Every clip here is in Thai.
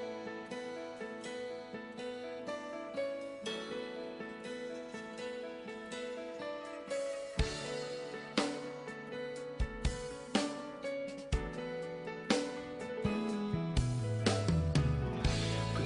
่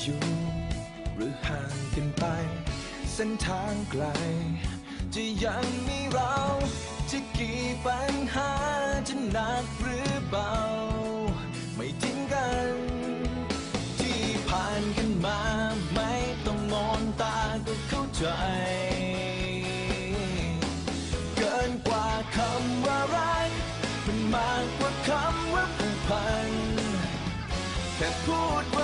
อยู่ หรือห่างกันไป เส้นทางไกล จะยังมีเรา จะกี่ปัญหาจะหนักหรือเบา ไม่ทิ้งกัน ที่ผ่านกันมาไม่ต้องมองตาก็เข้าใจ เกินกว่าคำว่ารักมันมากกว่าคำว่าผูกพันแค่พูดว่า